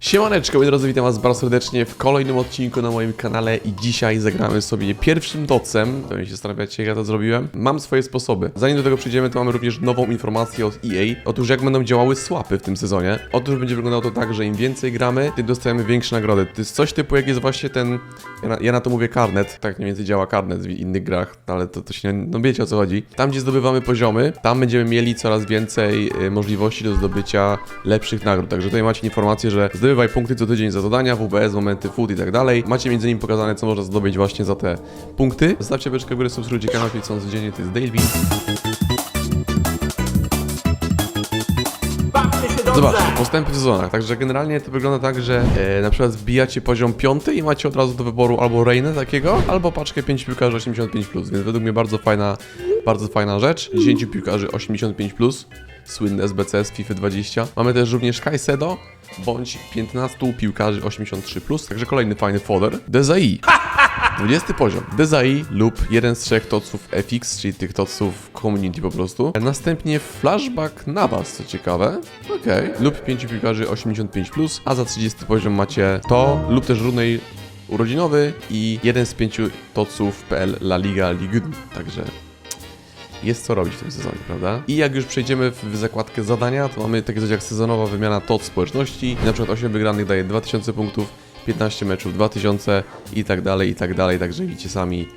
Siemaneczko, moi drodzy, witam was bardzo serdecznie w kolejnym odcinku na moim kanale i dzisiaj zagramy sobie pierwszym docem. To się zastanawiacie, jak ja to zrobiłem. Mam swoje sposoby. Zanim do tego przejdziemy, to mamy również nową informację od EA. Otóż jak będą działały swapy w tym sezonie. Otóż będzie wyglądało to tak, że im więcej gramy, tym dostajemy większe nagrody. To jest coś typu, jak jest właśnie ten, ja na, ja na to mówię karnet, tak mniej więcej działa karnet w innych grach, ale to, to się, no wiecie o co chodzi. Tam, gdzie zdobywamy poziomy, tam będziemy mieli coraz więcej y, możliwości do zdobycia lepszych nagród. Także tutaj macie informację, że zdobywaj punkty co tydzień za zadania, WBS, momenty, food i tak dalej. Macie między innymi pokazane, co można zdobyć właśnie za te punkty. Zostawcie beczkę w górę, subskrybujcie kanał, czyli co codziennie, to jest Daily. Zobaczcie, postępy w sezonach. Także generalnie to wygląda tak, że e, na przykład wbijacie poziom 5 i macie od razu do wyboru albo Reina takiego, albo paczkę 5 piłkarzy 85+, więc według mnie bardzo fajna, bardzo fajna rzecz. 10 piłkarzy 85+, słynny SBC z FIFA 20. Mamy też również Kaisedo, bądź 15 piłkarzy 83+, także kolejny fajny foder. Dezai. 20 poziom. Dezai lub jeden z trzech toców FX, czyli tych toców community po prostu. Następnie flashback na was, co ciekawe. Okej. Lub 5 piłkarzy 85+, a za 30 poziom macie to, lub też runej urodzinowy i jeden z pięciu toców PL La Liga Ligue 1. Także jest co robić w tym sezonie, prawda? I jak już przejdziemy w zakładkę zadania, to mamy takie coś jak sezonowa wymiana TOT społeczności. Na przykład 8 wygranych daje 2000 punktów, 15 meczów 2000 i tak dalej, i tak dalej. Także widzicie sami,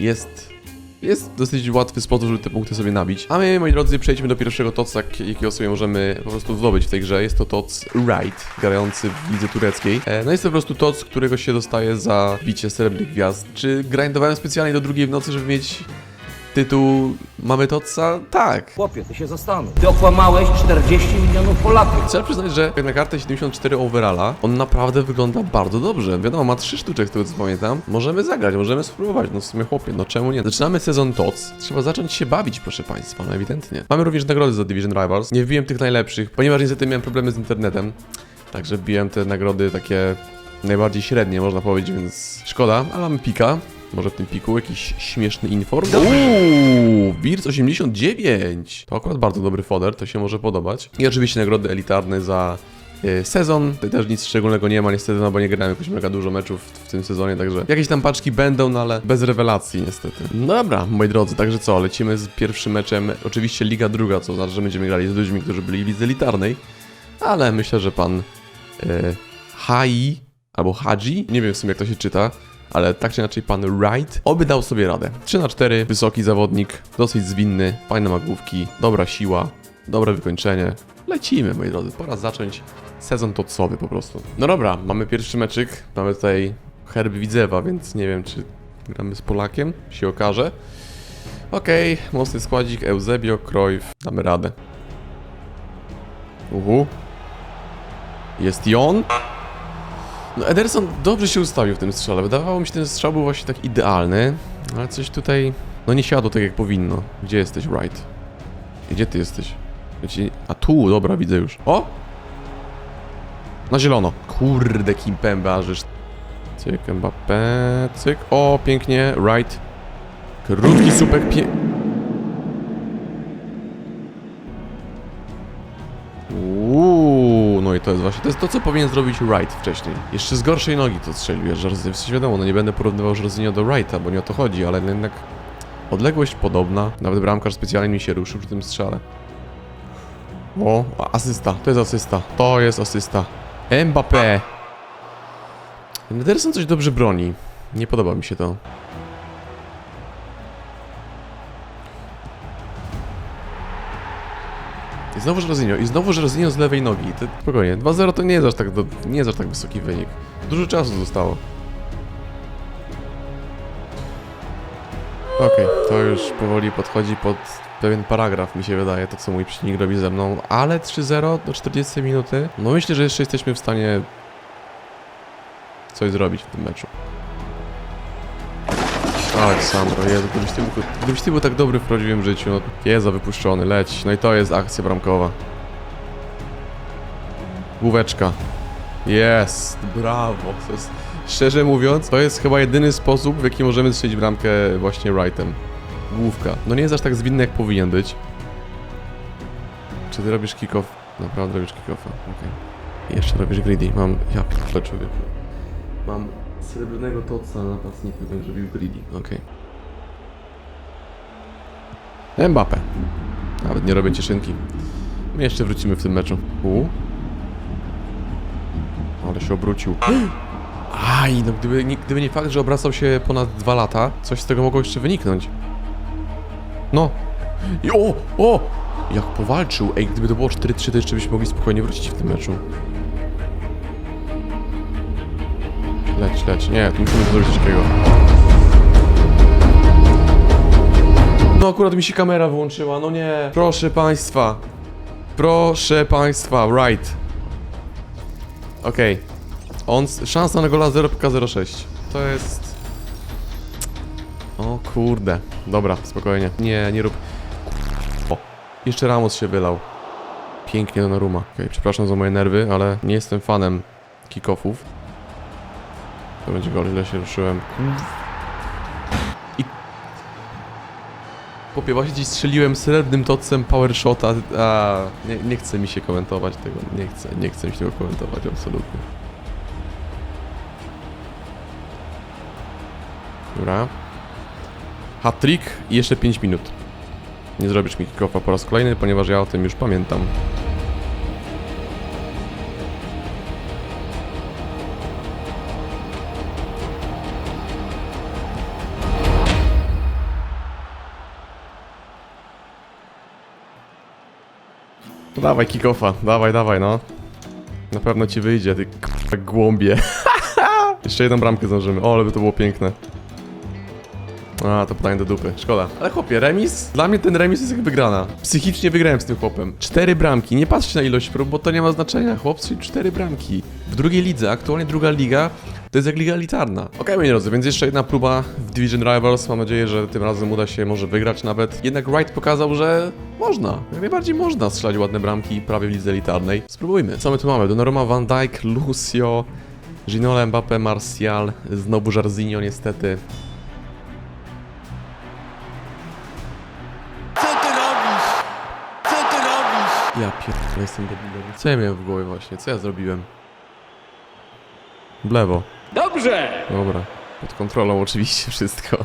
jest... Jest dosyć łatwy sposób, żeby te punkty sobie nabić. A my, moi drodzy, przejdźmy do pierwszego TOCa, jakiego sobie możemy po prostu zdobyć w tej grze. Jest to TOC Right, grający w lidze tureckiej. E, No jest to po prostu TOC, którego się dostaje za bicie srebrnych gwiazd. Czy grindowałem specjalnie do drugiej w nocy, żeby mieć tytuł Mamy Totsa? Tak. Chłopie, ty się zastanów. Ty okłamałeś 40 milionów Polaków. Trzeba przyznać, że na kartę 74 overalla, on naprawdę wygląda bardzo dobrze. Wiadomo, ma trzy sztuczek, co pamiętam. Możemy zagrać, możemy spróbować, no w sumie chłopie, no czemu nie? Zaczynamy sezon TOTS, trzeba zacząć się bawić, proszę Państwa, no ewidentnie. Mamy również nagrody za Division Rivals. Nie wbiłem tych najlepszych, ponieważ niestety miałem problemy z internetem. Także wbiłem te nagrody takie najbardziej średnie, można powiedzieć, więc szkoda, ale mamy pika. Może w tym piku jakiś śmieszny inform? Uuu, Wirc 89! To akurat bardzo dobry foder, to się może podobać. I oczywiście nagrody elitarne za e, sezon. Tutaj też nic szczególnego nie ma niestety, no bo nie grałem jakoś mega dużo meczów w, w tym sezonie, także jakieś tam paczki będą, no ale bez rewelacji niestety. No dobra, moi drodzy, także co, lecimy z pierwszym meczem. Oczywiście Liga Druga, co znaczy, że będziemy grali z ludźmi, którzy byli w lidze elitarnej, ale myślę, że pan e, Hai albo Hadzi, nie wiem w sumie jak to się czyta, ale tak czy inaczej pan Wright oby dał sobie radę. 3 na 4 wysoki zawodnik, dosyć zwinny, fajne magłówki, dobra siła, dobre wykończenie. Lecimy, moi drodzy, pora zacząć sezon totsowy po prostu. No dobra, mamy pierwszy meczyk, mamy tutaj herb Widzewa, więc nie wiem czy gramy z Polakiem, się okaże. Okej, mocny składzik, Eusebio, Cruyff, damy radę. Uhu. Jest i on. No Ederson dobrze się ustawił w tym strzale. Wydawało mi się, ten strzał był właśnie tak idealny, ale coś tutaj, no nie siadło tak jak powinno. Gdzie jesteś, Wright? Gdzie ty jesteś? A tu, dobra, widzę już. O! Na zielono. Kurde, Kimpembe, ażysz. Cyk, Mbappé, cyk. O, pięknie, Wright. Krótki słupek, pie... to jest właśnie, to jest to, co powinien zrobić Wright wcześniej. Jeszcze z gorszej nogi to strzelił, wiesz, że w wiadomo, no nie będę porównywał Jorginho do Wrighta, bo nie o to chodzi, ale jednak odległość podobna. Nawet bramkarz specjalnie mi się ruszył przy tym strzale. O, asysta, to jest asysta, to jest asysta. Mbappé. Ederson coś dobrze broni. Nie podoba mi się to. I znowu Jorginho, i znowu Jorginho z lewej nogi. To, spokojnie, 2-0 to nie jest, aż tak do, nie jest aż tak wysoki wynik. Dużo czasu zostało. Okej, to już powoli podchodzi pod pewien paragraf, mi się wydaje, to co mój przeciwnik robi ze mną, ale 3-0 do 40 minuty. No myślę, że jeszcze jesteśmy w stanie coś zrobić w tym meczu. Aleksandro, Jezu, gdybyś ty, był, gdybyś ty był tak dobry w prawdziwym życiu, no Jeza wypuszczony, leć. No i to jest akcja bramkowa. Główeczka. Jest, brawo. Jest, szczerze mówiąc, to jest chyba jedyny sposób, w jaki możemy strzelić bramkę właśnie rightem. Główka. No nie jest aż tak zwinny, jak powinien być. Czy ty robisz kick-off? Naprawdę robisz kick-offa, okej. Jeszcze robisz greedy. Mam... Ja p***le człowieku. Mam srebrnego toca na napastniku, więc robił greedy. Okej. Mbappe. Nawet nie robię cieszynki. My jeszcze wrócimy w tym meczu. U. Ale się obrócił. Aj, no gdyby nie, gdyby nie fakt, że obracał się ponad dwa lata, coś z tego mogło jeszcze wyniknąć. No. I o, o! Jak powalczył. Ej, gdyby to było 4-3, to jeszcze byśmy mogli spokojnie wrócić w tym meczu. Leć, leć. Nie, tu musimy zrobić coś takiego. No akurat mi się kamera włączyła, no nie. Proszę państwa. Proszę państwa, right. Okej. On, szansa na gola 0.06. To jest... O kurde. Dobra, spokojnie. Nie, nie rób... O, jeszcze Ramos się wylał. Pięknie do Naruma. Okej, przepraszam za moje nerwy, ale nie jestem fanem kickoffów. To będzie gol, ile się ruszyłem. I... Popie, właśnie dziś strzeliłem srebrnym tocem power shota. A, nie, nie chce mi się komentować tego. Nie chcę, nie chcę mi się tego komentować, absolutnie. Dobra. Hat-trick i jeszcze 5 minut. Nie zrobisz mi kickofa po raz kolejny, ponieważ ja o tym już pamiętam. No dawaj kickofa, dawaj, dawaj, no. Na pewno ci wyjdzie, ty k***a głąbie. Jeszcze jedną bramkę zdążymy. O, ale by to było piękne. A, to pytanie do dupy. Szkoda. Ale chłopie, remis? Dla mnie ten remis jest jak wygrana. Psychicznie wygrałem z tym chłopem. Cztery bramki. Nie patrzcie na ilość prób, bo to nie ma znaczenia. Chłopcy, cztery bramki. W drugiej lidze, aktualnie druga liga, to jest jak liga elitarna. Okej, moi drodzy, więc jeszcze jedna próba w Division Rivals. Mam nadzieję, że tym razem uda się może wygrać nawet. Jednak Wright pokazał, że można. Jak najbardziej można strzelać ładne bramki prawie w lidze elitarnej. Spróbujmy. Co my tu mamy? Donnarumma, Van Dijk, Lucio, Ginola, Mbappe, Martial, znowu Jarzinho niestety. Co ty robisz? Co ty robisz? Ja pierdolę, jestem debilem. Co ja miałem w głowie właśnie? Co ja zrobiłem? W lewo. Dobrze! Dobra. Pod kontrolą oczywiście wszystko.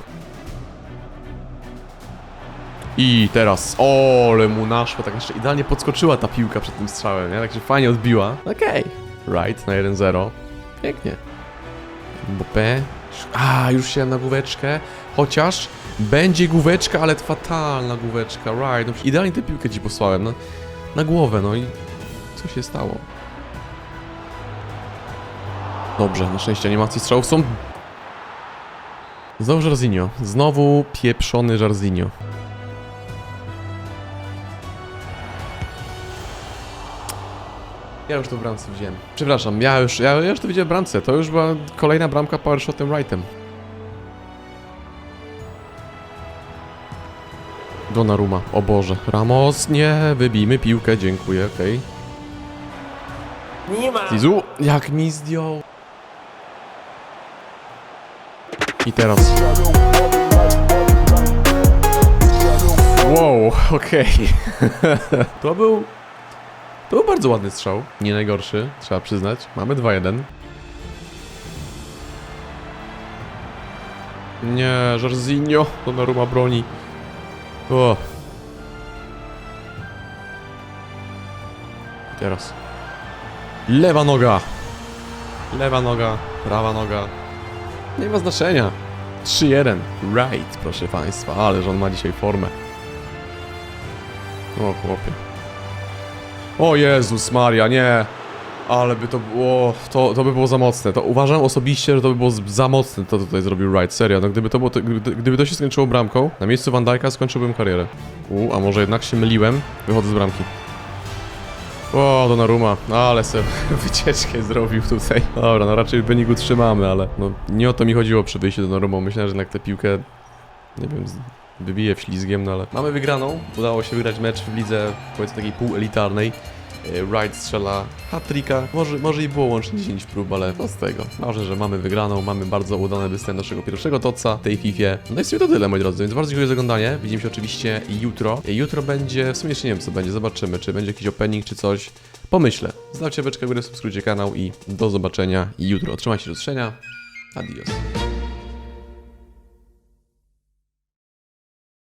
I teraz, o, ale mu naszło, tak jeszcze idealnie podskoczyła ta piłka przed tym strzałem, nie? Tak się fajnie odbiła. Okej. Right, na 1-0. Pięknie. Mbappé. A, już się na główeczkę. Chociaż będzie główeczka, ale fatalna główeczka. Right, no, idealnie tę piłkę ci posłałem. No, na głowę, no i co się stało? Dobrze, na szczęście animacji strzałów są... Znowu Jarzinho. Znowu pieprzony Jarzinho. Ja już to w bramce wziąłem. Przepraszam, ja już, ja, już to widziałem w bramce. To już była kolejna bramka powershotem rightem. Donnarumma, o Boże. Ramos, nie, wybijmy piłkę, dziękuję, okej. Nie ma. Jak mi zdjął. I teraz. Wow, okej. to był. To był bardzo ładny strzał. Nie najgorszy, trzeba przyznać. Mamy 2-1. Nie, Jorginho, Donnarumma broni. O. Teraz. Lewa noga. Lewa noga, prawa noga. Nie ma znaczenia. 3-1. Right, proszę państwa. Ależ on ma dzisiaj formę. O chłopie. O Jezus Maria, nie. Ale by to było, to, to by było za mocne. To uważam osobiście, że to by było za mocne, to tutaj zrobił Wright. Serio, no gdyby to, było, to, gdyby, gdyby to się skończyło bramką, na miejscu Van Dijk'a skończyłbym karierę. U, a może jednak się myliłem? Wychodzę z bramki. O, Donnarumma, no ale se wycieczkę zrobił tutaj. Dobra, no raczej wynik utrzymamy, ale no nie o to mi chodziło przy wyjściu do Donnarumma. Myślałem, że jednak tę piłkę, nie wiem, wybiję ślizgiem, no ale... Mamy wygraną, udało się wygrać mecz w lidze, powiedzmy takiej półelitarnej. E, Wright strzela hat-tricka. Może, może i było łącznie 10 prób, ale co z tego. Ważne, że mamy wygraną, mamy bardzo udany występ naszego pierwszego toca w tej Fifie. No i w sumie to tyle, moi drodzy, więc bardzo dziękuję za oglądanie. Widzimy się oczywiście jutro. Jutro będzie, w sumie jeszcze nie wiem co będzie, zobaczymy, czy będzie jakiś opening, czy coś. pomyślę. Zostawcie beczkę w górę, subskrybujcie kanał i do zobaczenia jutro. Trzymajcie się do. Adios.